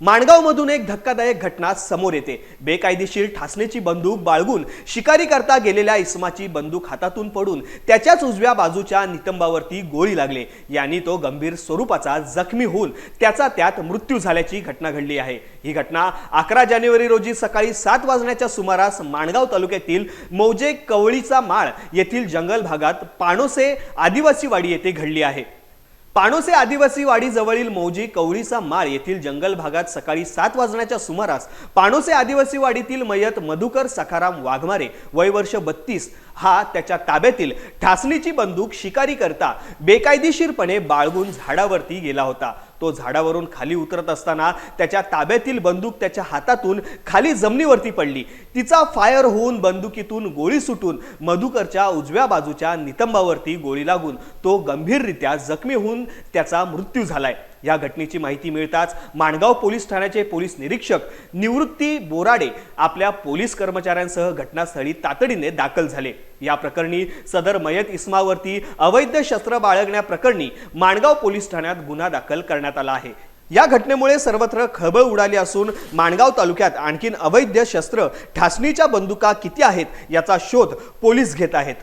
माणगावमधून एक धक्कादायक घटना समोर येते. बेकायदेशीर ठासणेची बंदूक बाळगून शिकारी करता गेलेल्या इसमाची बंदूक हातातून पडून त्याच्याच उजव्या बाजूच्या नितंबावरती गोळी लागले. यांनी तो गंभीर स्वरूपाचा जखमी होऊन त्याचा त्यात मृत्यू झाल्याची घटना घडली आहे. ही घटना अकरा जानेवारी रोजी सकाळी सात वाजण्याच्या सुमारास माणगाव तालुक्यातील मौजे कवळीचा माळ येथील जंगल भागात पाणोसे आदिवासी वाडी येथे घडली आहे. पाणोसे आदिवासी वाडीजवळील मौजी कवळीचा माळ येथील जंगल भागात सकाळी सात वाजण्याच्या सुमारास पाणोसे आदिवासी वाडीतील मयत मधुकर सखाराम वाघमारे वयवर्ष बत्तीस हा त्याच्या ताब्यातील ठासणीची बंदूक शिकारी करता बेकायदेशीरपणे बाळगून झाडावरती गेला होता. तो झाडावरून खाली उतरत असताना त्याच्या ताब्यातील बंदूक त्याच्या हातातून खाली जमिनीवरती पडली. तिचा फायर होऊन बंदुकीतून गोळी सुटून मधुकरच्या उजव्या बाजूच्या नितंबावरती गोळी लागून तो गंभीररित्या जखमी होऊन त्याचा मृत्यू झालाय. या घटनेची माहिती मिळताच माणगाव पोलीस ठाण्याचे पोलीस निरीक्षक निवृत्ती बोराडे आपल्या पोलीस कर्मचाऱ्यांसह घटनास्थळी तातडीने दाखल झाले. या प्रकरणी सदर मयत इस्मावरती अवैध शस्त्र बाळगण्याप्रकरणी माणगाव पोलीस ठाण्यात गुन्हा दाखल करण्यात आला आहे. या घटनेमुळे सर्वत्र खळबळ उडाली असून माणगाव तालुक्यात आणखीन अवैध शस्त्र ठासणीच्या बंदुका किती आहेत याचा शोध पोलीस घेत आहेत.